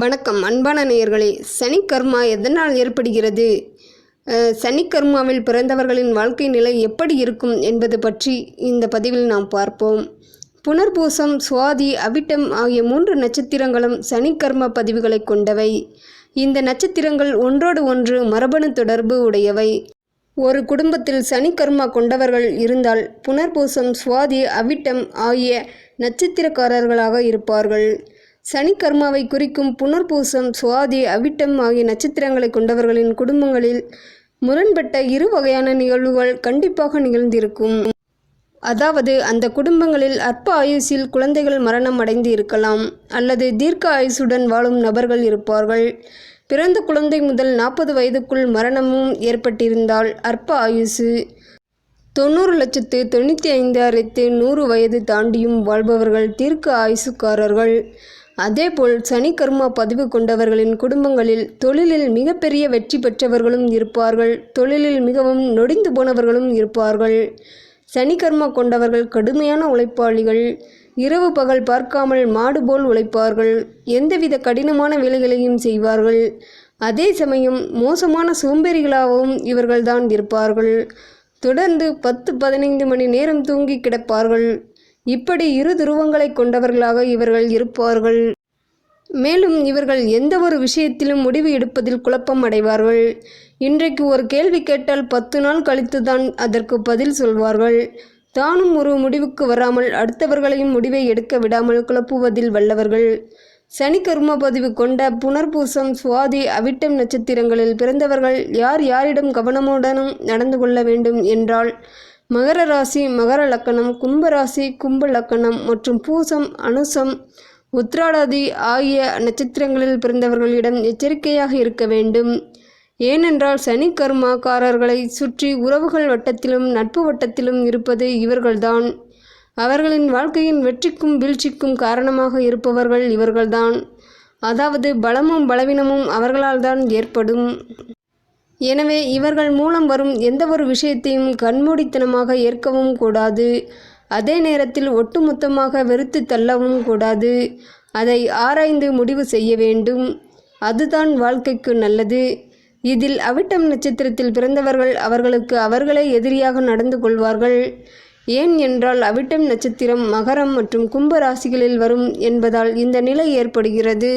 வணக்கம் அன்பான நேயர்களே. சனிக்கர்மா எதனால் ஏற்படுகிறது? சனிக்கர்மாவில் பிறந்தவர்களின் வாழ்க்கை நிலை எப்படி இருக்கும் என்பது பற்றி இந்த பதிவில் நாம் பார்ப்போம். புனர்பூசம் சுவாதி அவிட்டம் ஆகிய மூன்று நட்சத்திரங்களும் சனிக்கர்ம பதிவுகளை கொண்டவை. இந்த நட்சத்திரங்கள் ஒன்றோடு ஒன்று மரபணு தொடர்பு உடையவை. ஒரு குடும்பத்தில் சனிக்கர்மா கொண்டவர்கள் இருந்தால் புனர்பூசம் சுவாதி அவிட்டம் ஆகிய நட்சத்திரக்காரர்களாக இருப்பார்கள். சனிக்கர்மாவை குறிக்கும் புனர்பூசம் சுவாதி அவிட்டம் ஆகிய நட்சத்திரங்களை கொண்டவர்களின் குடும்பங்களில் முரண்பட்ட இரு வகையான நிகழ்வுகள் கண்டிப்பாக நிகழ்ந்திருக்கும். அதாவது அந்த குடும்பங்களில் அற்ப ஆயுசில் குழந்தைகள் மரணம் அடைந்து இருக்கலாம் அல்லது தீர்க்க ஆயுசுடன் வாழும் நபர்கள் இருப்பார்கள். பிறந்த குழந்தை முதல் நாற்பது வயதுக்குள் மரணமும் ஏற்பட்டிருந்தால் அற்ப ஆயுசு. தொண்ணூறு லட்சத்து தொண்ணூற்றி ஐந்தாயிரத்து நூறு வயது தாண்டியும் வாழ்பவர்கள் தீர்க்க ஆயுசுக்காரர்கள். அதேபோல் சனிக்கர்மா பதிவு கொண்டவர்களின் குடும்பங்களில் தொழிலில் மிகப்பெரிய வெற்றி பெற்றவர்களும் இருப்பார்கள். தொழிலில் மிகவும் நொடிந்து போனவர்களும் இருப்பார்கள். சனிக்கர்மா கொண்டவர்கள் கடுமையான உழைப்பாளிகள். இரவு பகல் பார்க்காமல் மாடு போல் உழைப்பார்கள். எந்தவித கடினமான வேலைகளையும் செய்வார்கள். அதே சமயம் மோசமான சோம்பேறிகளாகவும் இவர்கள்தான் இருப்பார்கள். தொடர்ந்து பத்து பதினைந்து மணி நேரம் தூங்கி கிடப்பார்கள். இப்படி இரு துருவங்களை கொண்டவர்களாக இவர்கள் இருப்பார்கள். மேலும் இவர்கள் எந்த ஒரு விஷயத்திலும் முடிவு எடுப்பதில் குழப்பம் அடைவார்கள். இன்றைக்கு ஒரு கேள்வி கேட்டால் பத்து நாள் கழித்து தான் அதற்கு பதில் சொல்வார்கள். தானும் ஒரு முடிவுக்கு வராமல் அடுத்தவர்களையும் முடிவை எடுக்க விடாமல் குழப்புவதில் வல்லவர்கள். சனி கர்ம பதிவு கொண்ட புனர்பூசம் சுவாதி அவிட்டம் நட்சத்திரங்களில் பிறந்தவர்கள் யார் யாரிடம் கவனமுடனும் நடந்து கொள்ள வேண்டும் என்றால் மகர ராசி மகர லக்கணம் கும்பராசி கும்ப லக்கணம் மற்றும் பூசம் அனுசம் உத்ராடாதி ஆகிய நட்சத்திரங்களில் பிறந்தவர்களிடம் எச்சரிக்கையாக இருக்க வேண்டும். ஏனென்றால் சனி கர்மாக்காரர்களை சுற்றி உறவுகள் வட்டத்திலும் நட்பு வட்டத்திலும் இருப்பது இவர்கள்தான். அவர்களின் வாழ்க்கையின் வெற்றிக்கும் வீழ்ச்சிக்கும் காரணமாக இருப்பவர்கள் இவர்கள்தான். அதாவது பலமும் பலவீனமும் அவர்களால் தான் ஏற்படும். எனவே இவர்கள் மூலம் வரும் எந்த ஒரு விஷயத்தையும் கண்மூடித்தனமாக ஏற்கவும் கூடாது. அதே நேரத்தில் ஒட்டுமொத்தமாக வெறுத்து தள்ளவும் கூடாது. அதை ஆராய்ந்து முடிவு செய்ய வேண்டும். அதுதான் வாழ்க்கைக்கு நல்லது. இதில் அவிட்டம் நட்சத்திரத்தில் பிறந்தவர்கள் அவர்களுக்கு அவர்களே எதிரியாக நடந்து கொள்வார்கள். ஏன் என்றால் அவிட்டம் நட்சத்திரம் மகரம் மற்றும் கும்ப ராசிகளில் வரும் என்பதால் இந்த நிலை ஏற்படுகிறது.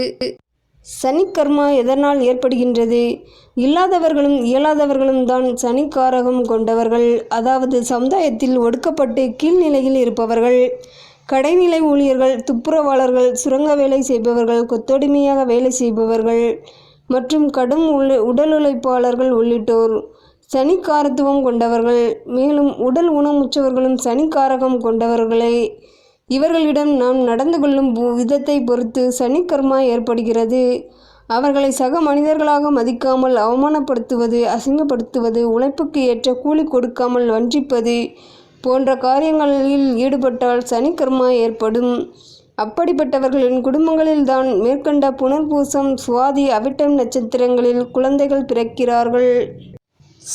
சனிக்கர்மா எதனால் ஏற்படுகின்றது? இல்லாதவர்களும் இயலாதவர்களும் தான் சனிக்காரகம் கொண்டவர்கள். அதாவது சமுதாயத்தில் ஒடுக்கப்பட்டு கீழ்நிலையில் இருப்பவர்கள். கடைநிலை ஊழியர்கள் துப்புரவாளர்கள் சுரங்க வேலை செய்பவர்கள் கொத்தொடுமையாக வேலை செய்பவர்கள் மற்றும் கடும் உடல் உழைப்பாளர்கள் உள்ளிட்டோர் சனிக்காரத்துவம் கொண்டவர்கள். மேலும் உடல் உணமுற்றவர்களும் சனிக்காரகம் கொண்டவர்களே. இவர்களிடம் நாம் நடந்து கொள்ளும் பு- விதத்தை பொறுத்து சனிக்கர்மா ஏற்படுகிறது. அவர்களை சக மனிதர்களாக மதிக்காமல் அவமானப்படுத்துவது அசிங்கப்படுத்துவது உழைப்புக்கு ஏற்ற கூலி கொடுக்காமல் வஞ்சிப்பது போன்ற காரியங்களில் ஈடுபட்டால் சனி கர்மா ஏற்படும். அப்படிப்பட்டவர்களின் குடும்பங்களில்தான் மேற்கண்ட புனர்பூசம் சுவாதி அவிட்டம் நட்சத்திரங்களில் குழந்தைகள் பிறக்கிறார்கள்.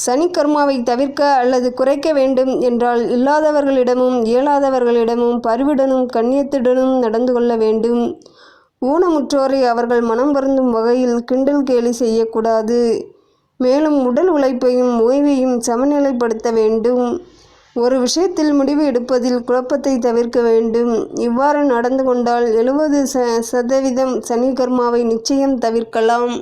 சனிக்கர்மாவை தவிர்க்க அல்லது குறைக்க வேண்டும் என்றால் இல்லாதவர்களிடமும் இயலாதவர்களிடமும் பரிவுடனும் கண்ணியத்துடனும் நடந்து கொள்ள வேண்டும். ஊனமுற்றோரை அவர்கள் மனம் வருந்தும் வகையில் கிண்டல் கேலி செய்யக்கூடாது. மேலும் உடல் உழைப்பையும் ஓய்வையும் சமநிலைப்படுத்த வேண்டும். ஒரு விஷயத்தில் முடிவு எடுப்பதில் குழப்பத்தை தவிர்க்க வேண்டும். இவ்வாறு நடந்து கொண்டால் எழுபது ச சதவீதம் சனி கர்மாவை நிச்சயம் தவிர்க்கலாம்.